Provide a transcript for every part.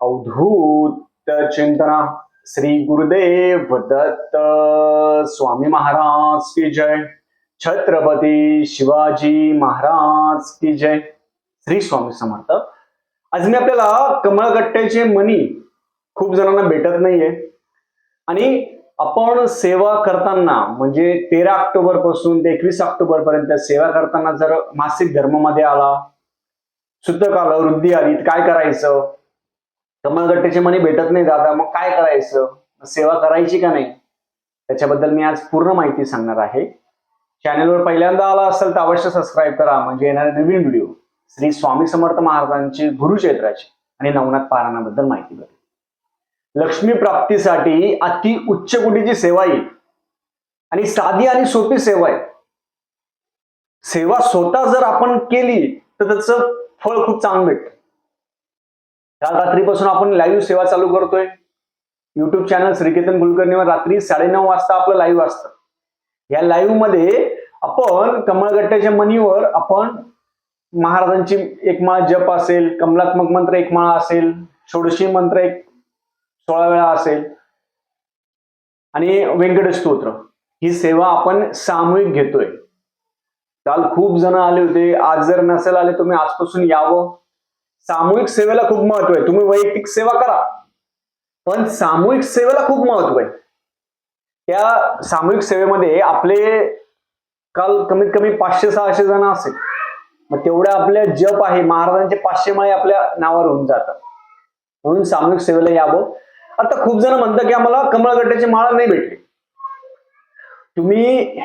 अवधूत चिंतना श्री गुरुदेव दत्त स्वामी महाराज की जय। छत्रपती शिवाजी महाराज की जय। श्री स्वामी समर्थ। आज मी आपल्याला कमळगट्ट्याचे मनी खूप जणांना भेटत नाहीये. आणि आपण सेवा करताना म्हणजे तेरा ऑक्टोबरपासून ते एकवीस ऑक्टोबर पर्यंत सेवा करताना जर मासिक धर्मामध्ये आला सुतक आलं वृद्धी आली काय करायचं? कमळगट्ट्याचे मनी भेटत नाही दादा मग काय करायचं? सेवा करायची का नाही? त्याच्याबद्दल मी आज पूर्ण माहिती सांगणार आहे. चॅनलवर पहिल्यांदा आला असेल तर अवश्य सबस्क्राईब करा. म्हणजे येणारे नवीन व्हिडिओ श्री स्वामी समर्थ महाराजांची गुरुक्षेत्राची आणि नवनाथ पारायणाबद्दल माहिती भेटेल. लक्ष्मी प्राप्तीसाठी अति उच्च कोटीची सेवा येईल आणि साधी आणि सोपी सेवा आहे. सेवा स्वतः जर आपण केली तर त्याचं फळ खूप चांगलं भेटतं. काल रात्रीपासून आपण लाईव्ह सेवा चालू करतोय. युट्यूब चॅनल श्रीकेतन कुलकर्णीवर रात्री साडेनऊ वाजता आपलं लाईव्ह असतं. या लाईव्हमध्ये आपण कमळगट्ट्याच्या मनीवर आपण महाराजांची एक माळ जप असेल कमलात्मक मंत्र एक माळा असेल षोडशी मंत्र एक सोळा वेळा असेल आणि व्यंकटेश स्तोत्र ही सेवा आपण सामूहिक घेतोय. काल खूप जण आले होते. आज जर नसेल आले तुम्ही आजपासून यावं. सामूहिक सेवेला खूप महत्त्व आहे. तुम्ही वैयक्तिक सेवा करा. पण सामूहिक सेवेला खूप महत्त्व आहे. त्या सामूहिक सेवेमध्ये आपले काल कमीत कमी पाचशे सहाशे जण असेल. मग तेवढ्या आपल्या जप आहे. महाराजांचे पाचशे माळे आपल्या नावावर होऊन जातात. म्हणून सामूहिक सेवेला यावं. आता खूप जण म्हणतात की आम्हाला कमळगट्ट्याची माळ नाही भेटली. तुम्ही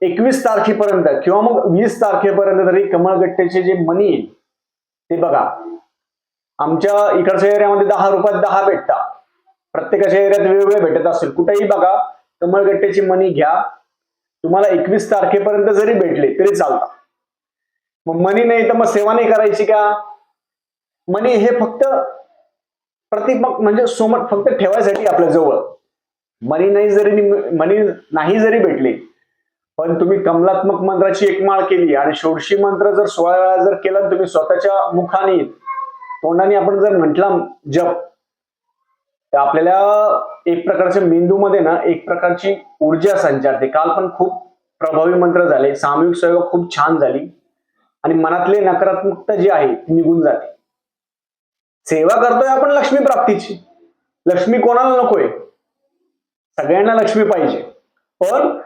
एकवीस तारखेपर्यंत किंवा मग वीस तारखेपर्यंत तरी कमळगट्ट्याचे जे मनी ते बघा. आमच्या इकडच्या एरियामध्ये दहा रुपयात दहा भेटतात. प्रत्येकाच्या एरियात वेगवेगळे भेटत असेल कुठेही बघा कमळगट्ट्याची मनी घ्या. तुम्हाला एकवीस तारखेपर्यंत जरी भेटले तरी चालतात. मग मनी नाही तर मग सेवा नाही करायची का? मनी हे फक्त प्रतिमक म्हणजे सोमत फक्त ठेवायसाठी आपल्या जवळ. मनी नाही जरी मनी नाही जरी भेटली पण तुम्ही कमलात्मक मंत्राची एक माळ केली आणि षोडशी मंत्र जर सोळा वेळा जर केला तुम्ही स्वतःच्या मुखाने तोंडाने आपण जर म्हटला जप तर आपल्याला एक प्रकारच्या मेंदूमध्ये ना एक प्रकारची ऊर्जा संचारते. काल पण खूप प्रभावी मंत्र झाले सामूहिक सहयोग खूप छान झाली आणि मनातले नकारात्मकता जी आहे ती निघून जाते. सेवा करतोय आपण लक्ष्मी प्राप्तीची. लक्ष्मी कोणाला नकोय? सगळ्यांना लक्ष्मी पाहिजे. पण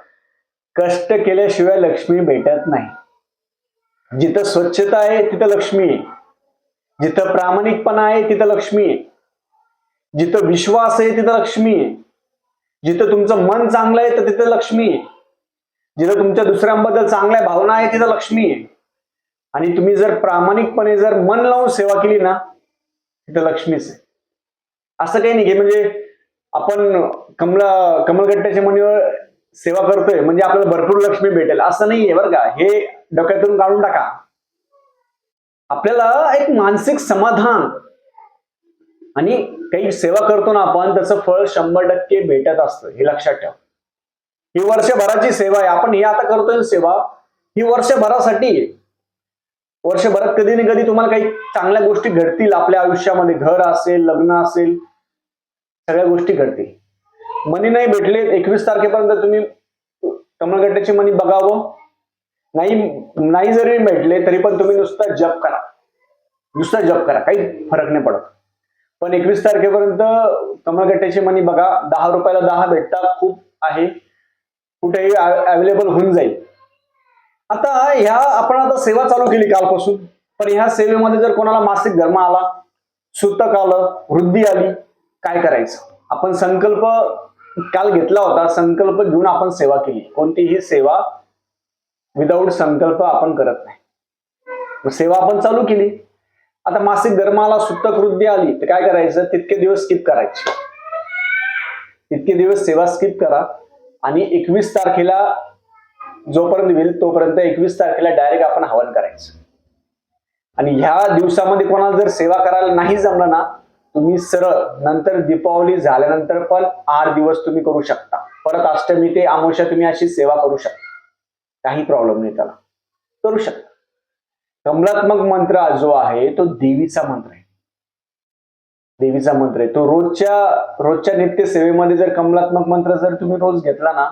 कष्ट केल्याशिवाय लक्ष्मी भेटत नाही. जिथं स्वच्छता आहे तिथं लक्ष्मी आहे. जिथं प्रामाणिकपणा आहे तिथं लक्ष्मी आहे. जिथं विश्वास आहे तिथं लक्ष्मी आहे. जिथं तुमचं मन चांगलं आहे तर तिथं लक्ष्मी आहे. जिथं तुमच्या दुसऱ्यांबद्दल चांगल्या भावना आहे तिथं लक्ष्मी आहे. आणि तुम्ही जर प्रामाणिकपणे जर मन लावून सेवा केली ना तिथं लक्ष्मीच आहे. असं काही नाही म्हणजे आपण कमला कमलगट्ट्याच्या मनीवर सेवा करतोय म्हणजे आपल्याला भरपूर लक्ष्मी भेटेल. असं नाहीये बरं का. हे डोक्यातून काढून टाका. आपल्याला एक मानसिक समाधान आणि काही सेवा करतो ना आपण त्याचं फळ शंभर टक्के भेटत असतं हे लक्षात ठेवा. ही वर्षभराची सेवा आहे. आपण ही आता करतोय सेवा ही वर्षभरासाठी आहे. वर्षभरात कधी ना कधी तुम्हाला काही चांगल्या गोष्टी घडतील. आपल्या आयुष्यामध्ये घर असेल लग्न असेल सगळ्या गोष्टी घडतील. मनी नाही भेटले एकवीस तारखेपर्यंत तुम्ही कमळगट्ट्याची मनी बघावं. नाही नाही जरी भेटले तरी पण तुम्ही नुसता जप करा. नुसता जप करा काही फरक नाही पडत. पण एकवीस तारखेपर्यंत कमळगट्ट्याची मनी बघा दहा रुपयाला दहा भेटतात खूप आहे. कुठेही अवेलेबल होऊन जाईल. आता ह्या आपण आता सेवा चालू केली कालपासून. पण ह्या सेवेमध्ये जर कोणाला मासिक धर्म आला सुतक आलं वृद्धी आली काय करायचं? आपण संकल्प काल घेतला होता संकल्प घेऊन आपण सेवा केली. कोणतीही सेवा विदाऊट संकल्प आपण करत नाही. सेवा आपण चालू केली. आता मासिक धर्माला सुप्तक वृद्धी आली तर काय करायचं? तितके दिवस स्किप करायचे. तितके दिवस सेवा स्किप करा आणि एकवीस तारखेला जोपर्यंत होईल तोपर्यंत एकवीस तारखेला डायरेक्ट आपण हवन करायचं. आणि ह्या दिवसामध्ये कोणाला जर सेवा करायला नाही जमलं ना तुम्ही सरळ नंतर दीपावली झाल्यानंतर पण आठ दिवस तुम्ही करू शकता. परत अष्टमी ते आमोशा तुम्ही अशी सेवा करू शकता. काही प्रॉब्लेम नाही त्याला. करू शकता. कमलात्मक मंत्र जो आहे तो देवीचा मंत्र आहे. देवीचा मंत्र आहे. तो रोजच्या रोजच्या नित्य सेवेमध्ये जर कमलात्मक मंत्र जर तुम्ही रोज घेतला ना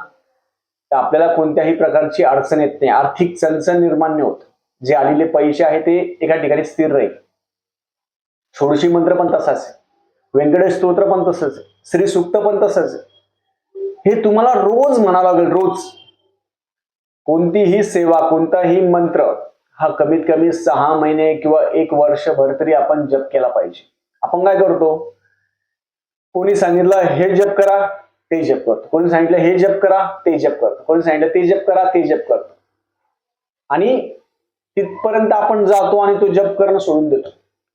तर आपल्याला कोणत्याही प्रकारची अडचण येत नाही. आर्थिक चणचण निर्माण नाही होत. जे आलेले पैसे आहे ते एका ठिकाणी स्थिर राहील. षोडशी मंत्र पण तसाच आहे. व्यंकटेश स्तोत्र पण तसंच आहे. श्री सुक्त पण तसंच आहे. हे तुम्हाला रोज म्हणावं लागेल रोज. कोणतीही सेवा कोणताही मंत्र हा कमीत कमी सहा महिने किंवा एक वर्षभर तरी आपण जप केला पाहिजे. आपण काय करतो? कोणी सांगितलं हे जप करा ते जप करतो कोणी सांगितलं हे जप करा ते जप करतो कोणी सांगितलं ते जप करा ते जप करतो आणि तिथपर्यंत आपण जातो आणि तो जप करणं सोडून देतो.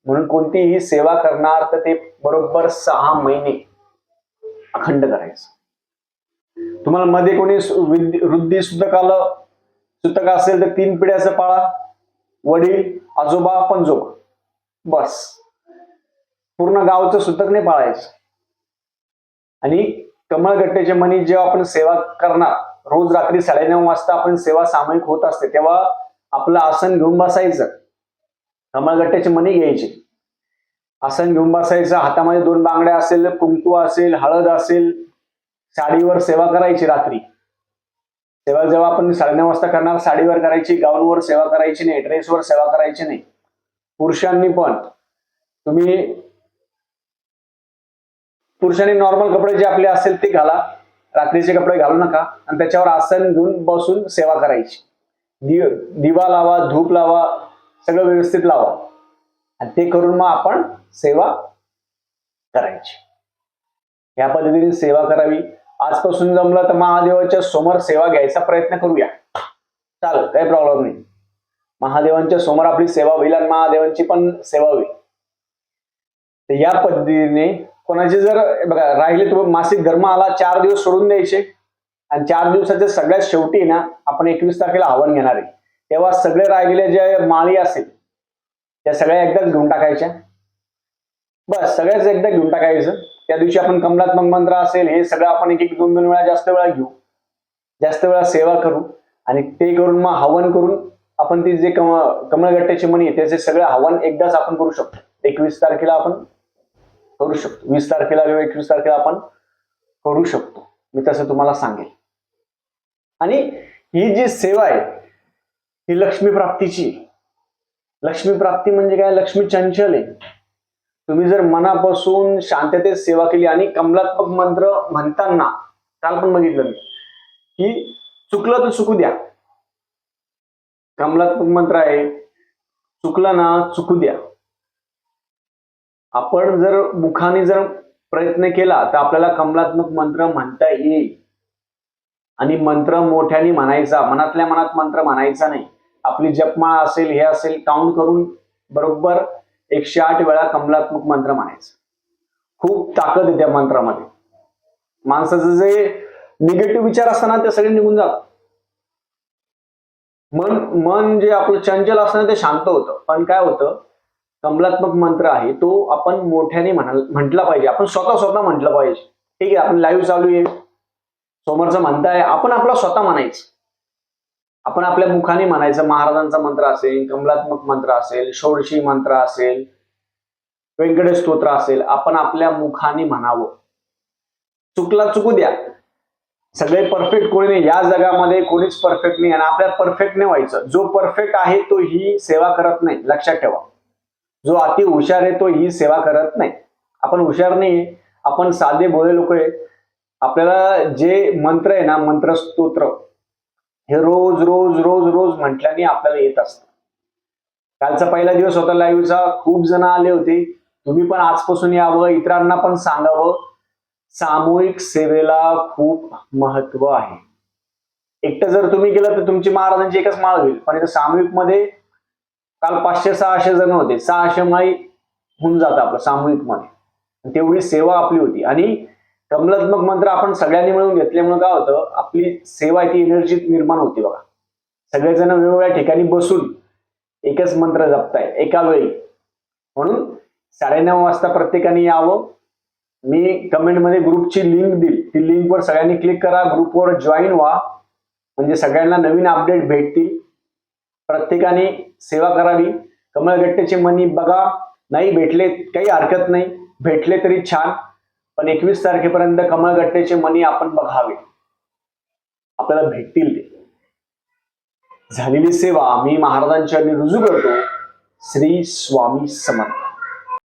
म्हणून कोणतीही सेवा करणार तर ते बरोबर सहा महिने अखंड करायचं. तुम्हाला मध्ये कोणी वृद्धी सुद्धा कालं सुतक असेल तर तीन पिढ्याचं पाळा. वडील आजोबा पंजोबा बस. पूर्ण गावचं सुतक नाही पाळायचं. आणि कमळगट्ट्याच्या मनी जेव्हा आपण सेवा करणार रोज रात्री साडेनऊ वाजता आपण सेवा सामायिक होत असते तेव्हा आपलं आसन घेऊन बसायचं. कमळगट्ट्याचे मनी घ्यायचे. आसन घेऊन बसायचं हातामध्ये दोन बांगड्या असेल कुंकू असेल हळद असेल साडीवर सेवा करायची रात्री. सेवा जेव्हा आपण साडेनऊ वाजता करणार साडीवर करायची गाऊनवर सेवा करायची नाही ड्रेसवर सेवा करायची नाही. पुरुषांनी पण तुम्ही पुरुषांनी नॉर्मल कपडे जे आपले असेल ते घाला. रात्रीचे कपडे घालू नका. आणि त्याच्यावर आसन घेऊन बसून सेवा करायची. दिवा लावा धूप लावा सगळं व्यवस्थित लावा. आणि ते करून मग आपण सेवा करायची. या पद्धतीने सेवा करावी. आजपासून जमलं तर महादेवाच्या समोर सेवा घ्यायचा प्रयत्न करूया. चालेल काही प्रॉब्लेम नाही. महादेवांच्या समोर आपली सेवा होईल आणि महादेवांची पण सेवा होईल. तर या पद्धतीने कोणाचे जर बघा राहिले तुम्ही मासिक धर्म आला चार दिवस सोडून द्यायचे. आणि चार दिवसाच्या सगळ्यात शेवटी ना आपण एकवीस तारखेला आव्हान घेणार आहे. तेव्हा सगळे राहिलेले जे माळी असेल त्या सगळ्या एकदाच घेऊन टाकायच्या. बस सगळ्याच एकदा घेऊन टाकायचं. त्या दिवशी आपण कमलात्मक मंत्र असेल हे सगळं आपण एक एक दोन दोन वेळा जास्त वेळा घेऊ. जास्त वेळा सेवा करू आणि ते करून मग हवन करून आपण ते जे कम कमळगट्ट्याची मणी आहे त्याचे सगळं हवन एकदाच आपण करू शकतो. एकवीस तारखेला आपण करू शकतो. वीस तारखेला किंवा एकवीस तारखेला आपण करू शकतो. मी तसं तुम्हाला सांगेल आणि ही जी सेवा आहे ही लक्ष्मी प्राप्तीची लक्ष्मी प्राप्ती म्हणजे काय? लक्ष्मी चंचल आहे. तुम्ही जर मनापासून शांततेत सेवा केली आणि कमलात्मक मंत्र म्हणताना काल पण बघितलं मी की चुकलं तर चुकू द्या. कमलात्मक मंत्र आहे चुकलं ना चुकू द्या. आपण जर मुखाने जर प्रयत्न केला तर आपल्याला कमलात्मक मंत्र म्हणता येईल. आणि मंत्र मोठ्याने म्हणायचा मनातल्या मनात मंत्र म्हणायचा नाही. आपली जपमाळा असेल हे असेल काउंट करून बरोबर एकशे आठ वेळा कमलात्मक मंत्र म्हणायचं. खूप ताकद आहे त्या मंत्रामध्ये. माणसाचं जे निगेटिव्ह विचार असताना ते सगळे निघून जातात. मन मन जे आपलं चंचल असताना ते शांत होतं. पण काय होतं? कमलात्मक मंत्र आहे तो आपण मोठ्याने म्हटला पाहिजे. आपण स्वतः स्वतः म्हटलं पाहिजे. ठीक आहे आपण लाईव्ह चालू आहे. समोरचं म्हणताय आपण आपला स्वतः म्हणायचं. आपण आपल्या मुखाने म्हणायचं महाराजांचा मंत्र असेल कमलात्मक मंत्र असेल षोडशी मंत्र असेल व्यंकटेश स्तोत्र असेल आपण आपल्या मुखाने म्हणावं. चुकला चुकू द्या. सगळे परफेक्ट कोणी नाही. या जगामध्ये कोणीच परफेक्ट नाही आणि आपल्याला परफेक्ट नाही व्हायचं. जो परफेक्ट आहे तो ही सेवा करत नाही. लक्षात ठेवा. जो अति हुशार आहे तो ही सेवा करत नाही. आपण हुशार नाही आपण साधे भोळे लोक आहे. आपल्याला जे मंत्र आहे ना मंत्र स्तोत्र हे रोज रोज रोज रोज म्हटल्याने आपल्याला येत असतं. कालचा पहिला दिवस होता लाईव्हचा. खूप जण आले होते. तुम्ही पण आजपासून यावं इतरांना पण सांगावं. सामूहिक सेवेला खूप महत्त्व आहे. एकटं जर तुम्ही केलं तर तुमची महाराजांची एकच माळ होईल. पण इथं सामूहिकमध्ये काल पाचशे सहाशे जण होते. सहाशे माळी होऊन जातं आपलं सामूहिकमध्ये तेवढी सेवा आपली होती. आणि कमलात्मक मंत्र आपण सगळ्यांनी मिळून घेतल्यामुळे काय होतं? आपली सेवा आहे ती एनर्जी निर्माण होती बघा. सगळेजण वेगवेगळ्या ठिकाणी बसून एकच मंत्र जपताय. एका वेळी. म्हणून साडेनऊ वाजता प्रत्येकाने यावं. मी कमेंटमध्ये ग्रुपची लिंक दिली ती लिंकवर सगळ्यांनी क्लिक करा. ग्रुपवर जॉईन व्हा. म्हणजे सगळ्यांना नवीन अपडेट भेटतील. प्रत्येकाने सेवा करावी. कमळगट्टेचे मनी बघा. नाही भेटले काही हरकत नाही. भेटले तरी छान. पण एकवीस तारखेपर्यंत कमळ गट्ट्याचे मनी आपण बघावे. आपल्याला भेटतील ते. झालेली सेवा मी महाराजांच्या रुजू करतो. श्री स्वामी समर्थ.